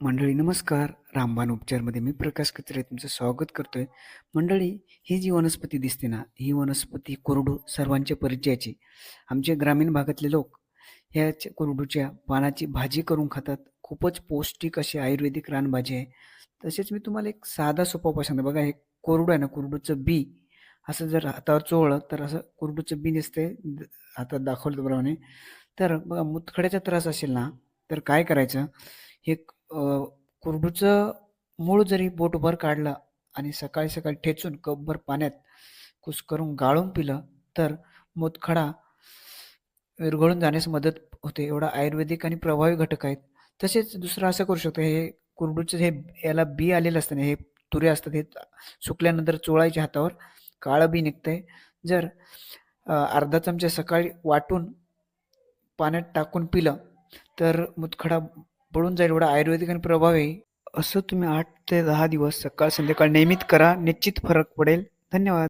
मंडळी नमस्कार. रामबाण उपचारमध्ये मी प्रकाश कचरे तुमचं स्वागत करतोय. मंडळी ही जी वनस्पती दिसते ना ही वनस्पती कोरडू सर्वांच्या परिचयाची. आमचे ग्रामीण भागातले लोक ह्या कोरडूच्या पानाची भाजी करून खातात. खूपच पौष्टिक अशी आयुर्वेदिक रानभाजी आहे. तसेच मी तुम्हाला एक साधा सोपा उपाय सांगतो. बघा हे कोरडू आहे ना कोरडूचं बी. असं जर हातावर चोळलं तर असं कोरडूचं बी नसते हातात दाखवलं प्रमाणे. तर बघा मुतखड्याचा त्रास असेल ना तर काय करायचं? हे कुरडूचं मूळ जरी बोटभर काढलं आणि सकाळी सकाळी ठेचून कपभर पाण्यात कुस्करून गाळून पिलं तर मोतखडा विरघळून जाण्यास मदत होते. एवढा आयुर्वेदिक आणि प्रभावी घटक आहेत. तसेच दुसरं असं करू शकतो हे कुरडूचं हे याला बी आलेलं असतं हे तुरे असतात हे सुकल्यानंतर चोळायच्या हातावर काळं बी निघतंय. जर अर्धा चमचा सकाळी वाटून पाण्यात टाकून पिलं तर मुतखडा पडून जाईल. एवढा आयुर्वेदिक आणि प्रभावी आहे. असं तुम्ही आठ ते दहा दिवस सकाळ संध्याकाळ नियमित करा. निश्चित फरक पडेल. धन्यवाद.